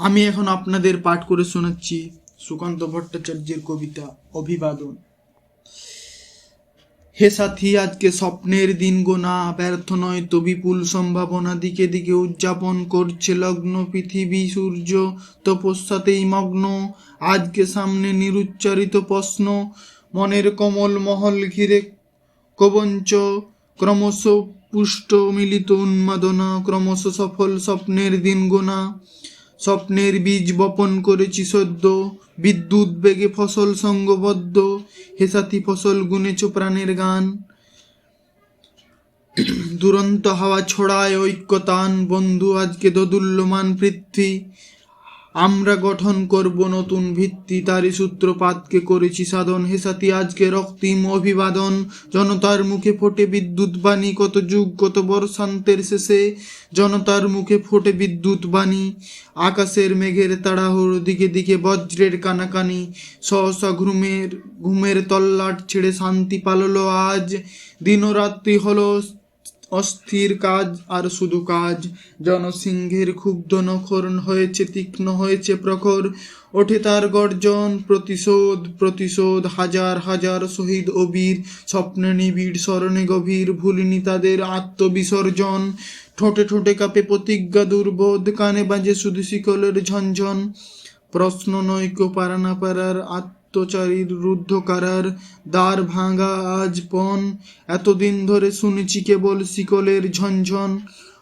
আমি এখন আপনাদের পাঠ করে শোনাচ্ছি সুকান্ত ভট্টাচার্যের কবিতা অভিবাদন। হে সাথী, আজকে স্বপ্নের দিন গোনা ব্যর্থ নয় তো বিপুল সম্ভাবনা। দিকে দিকে উদযাপন করছে লগ্ন, পৃথিবী, সূর্য, তপস্যাতেই মগ্ন। আজকে সামনে নিরুচ্চারিত প্রশ্ন, মনের কমল মহল ঘিরে কবঞ্চ। ক্রমশ পুষ্ট মিলিত উন্মাদনা, ক্রমশ সফল স্বপ্নের দিন গোনা স্বপ্নের বীজ বপন করেছি সদ্য, বিদ্যুৎ বেগে ফসল সঙ্গবদ্ধ হেসাতি ফসল গুনেছ প্রাণের গান। দুরন্ত হাওয়া ছড়ায় ঐক্যতান, বন্ধু আজকে দোদুল্যমান পৃথ্বী। আমরা গঠন করব নতুন ভিত্তি, তারই সূত্রপাতকে করেছি সাধন। হেসাতি আজকে রক্তিম অভিবাদন। জনতার মুখে ফোটে বিদ্যুৎ বাণী। কত যুগ, কত বর্ষান্তের শেষে জনতার মুখে ফোটে বিদ্যুৎ বাণী। আকাশের মেঘের তাড়াহুড়ো, দিকে দিকে বজ্রের কানাকানি। সহসা ঘুমের ঘুমের তল্লাট ছেড়ে শান্তি পাললো আজ। দিনরাত্রি হলো অস্থির কাজ আর শুধু কাজ। জনসিংহের ক্ষুব্ধ নখর হয়েছে, তীক্ষ্ণ হয়েছে প্রখর। ওঠে তার গর্জন, প্রতিশোধ প্রতিশোধ। হাজার হাজার শহীদ ও বীর স্বপ্নে নিবিড়, স্মরণে গভীর, ভুলিনি তাদের আত্মবিসর্জন। ঠোঁটে ঠোঁটে কাপে প্রতিজ্ঞা দুর্বোধ, কানে বাজে শুধু শিকলের ঝনঝন। প্রশ্ন নৈক পারা না পারার আত্মচারীর রুদ্ধ করার দ্বার ভাঙা আজ পণ। এতদিন ধরে শুনেছি কেবল শিকলের ঝনঝন।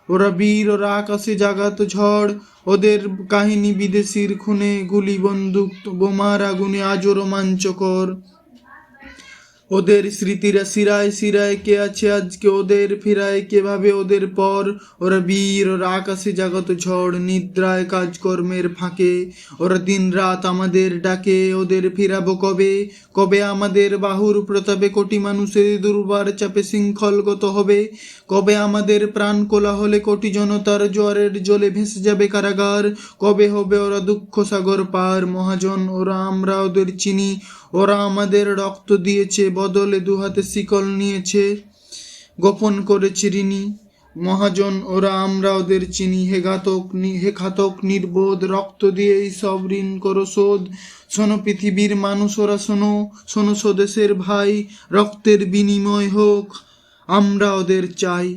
ওরা বীর ওরা আকাশে জাগাত ঝড়। ওদের কাহিনী বিদেশির খুনে গুলি বন্দুক বোমার আগুনে আজও রোমাঞ্চকর। ওদের স্মৃতিরা শিরায় শিরায় কে আছে আজকে ওদের ফিরায়? কেভাবে ওদের পর? ওরা বীর, ওরা আকাশে জাগত ঝড়, নিদ্রায় কাজকর্মের ফাঁকে। ওরা দিন রাত আমাদের ডাকে, ওদের ফিরাবো কবে? কবে আমাদের বাহুর প্রতাপে কোটি মানুষের দুর্বার চাপে শৃঙ্খলগত হবে? কবে আমাদের প্রাণ কোলা হলে কোটি জনতার জোয়ারের জলে ভেসে যাবে কারাগার? কবে হবে ওরা দুঃখ সাগর পার? মহাজন, ওরা আমরা ওদের চিনি। ওরা আমাদের রক্ত দিয়েছে বদলে দুহাতে শিকল নিয়েছে, গোপন করেছে ঋণী। মহাজন, ওরা আমরা ওদের চিনি। হে ঘাতক, নির্বোধ, রক্ত দিয়ে এই সব ঋণ করো শোধ। শোনো পৃথিবীর মানুষ, ওরা শোনো শোনো স্বদেশের ভাই। রক্তের বিনিময় হোক, আমরা ওদের চাই।